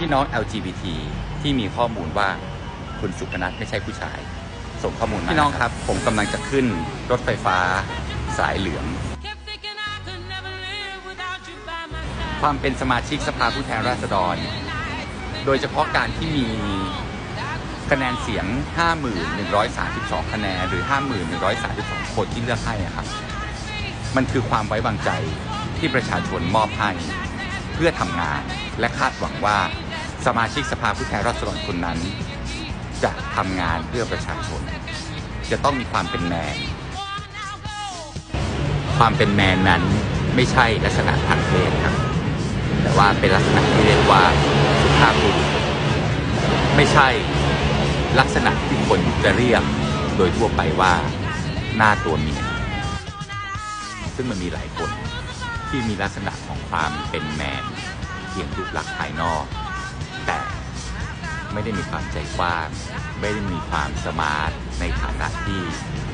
พี่น้อง LGBT ที่มีข้อมูลว่าคุณสุพนัทไม่ใช่ผู้ชาย ส่งข้อมูลมาพี่น้องครับ ผมกำลังจะขึ้นรถไฟฟ้าสายเหลือง Kept thinking I could never live without you by my side. ความเป็นสมาชิกสภาผู้แทนราษฎร โดยเฉพาะการที่มีคะแนนเสียง50,132 คะแนน หรือ50,132 คนที่เลือกให้อะครับ มันคือความไว้วางใจที่ประชาชนมอบให้เพื่อทำงานและคาดหวังว่า สมาชิกสภาผู้แทนราษฎรคนนั้น จะทำงานเพื่อประชาชน จะต้องมีความเป็นแมน ความเป็นแมนนั้นไม่ใช่ลักษณะทางเพศครับ แต่ว่าเป็นลักษณะที่เรียกว่าสุภาพบุรุษไม่ใช่ลักษณะที่คนจะเรียกโดยทั่วไปว่าหน้าตัวเมียซึ่งมันมีหลายคนที่มีลักษณะของความเป็นแมนเพียงรูปลักษณ์ภายนอก ไม่ได้มีความใจกว้างไม่ได้มีความสมาร์ทในฐานะที่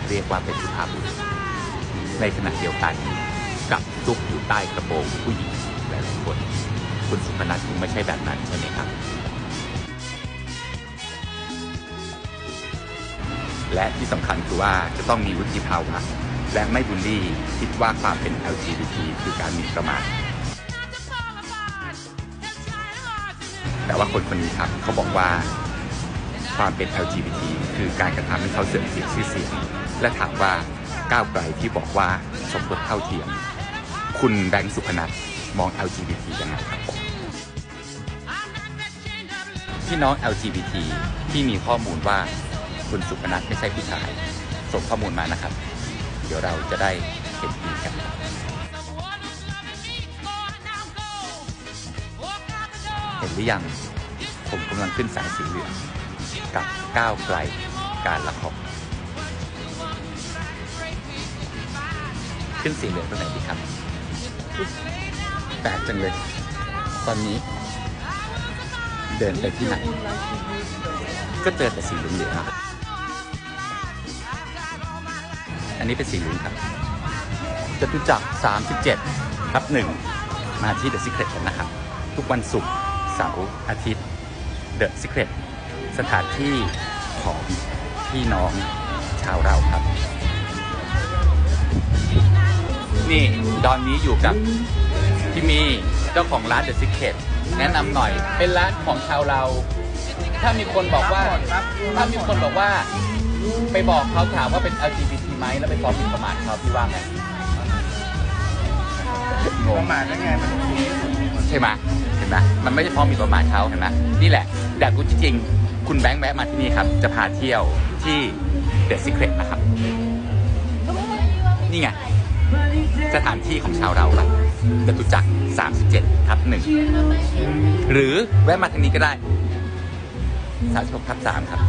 เรียกว่าเป็นสุภาพบุรุษในขณะเดียวกันกับซุกอยู่ใต้กระโปรงผู้หญิงหลายๆคน คุณสุพนัทคงไม่ใช่แบบนั้นใช่ไหมครับ และที่สำคัญคือว่าจะต้องมีวุฒิภาวะและไม่บูลลี่คิดว่าความเป็น LGBT คือการมิ่นประมาท แต่ว่าคนคนนี้ครับเขาบอกว่าความเป็น LGBT คือการกระทำให้เขาเสื่อมเสียชื่อเสียงและถามว่าก้าวไกลที่บอกว่าสมรสเท่าเทียม คุณแบงค์สุพนัทมอง LGBT ยังไงครับผมพี่น้อง LGBT ที่มีข้อมูลว่าคุณสุพนัทไม่ใช่ผู้ชาย ส่งข้อมูลมานะครับ เดี๋ยวเราจะได้เห็นดีกัน เห็นหรือยัง ผมกำลังขึ้นสายสีเหลืองกับก้าวไกลการละครขึ้นสีเหลืองตรงไหนดีครับแปลกจังเลย ตอนนี้ เดินไปที่ไหน ก็เจอแต่สีเหลืองๆครับอันนี้เป็นสีเหลืองครับจตุจักร37ทับหนึ่งมาที่ The Secret กันนะครับ ทุกวันศุกร์ เสาร์อาทิตย์ The Secret สถานที่ของพี่น้องชาวเราครับ นี่ตอนนี้อยู่กับพี่มีเจ้าของร้าน The Secret แนะนำหน่อย เป็นร้านของชาวเรา ถ้ามีคนบอกว่า ถ้ามีคนบอกว่า ไปบอกเขาถามว่าเป็น LGBT ไหมแล้วไปฟ้องหมิ่นประมาทเขาพี่ว่าไงงปงระมาทได้ไงมันมี ใช่ไหมเห็นไหมมันไม่ใช่เพราะหมีประมาทเขาเห็นไหมนี่แหละอยากรู้จริงๆคุณแบงค์แวะมาที่นี่ครับ จะพาเที่ยวที่เดอะซิเครตนะครับ นี่ไง สถานที่ของชาวเราครับจตุจักร37ทับหนึ่งหรือแวะมาทางนี้ก็ได้36ทับ3ครับ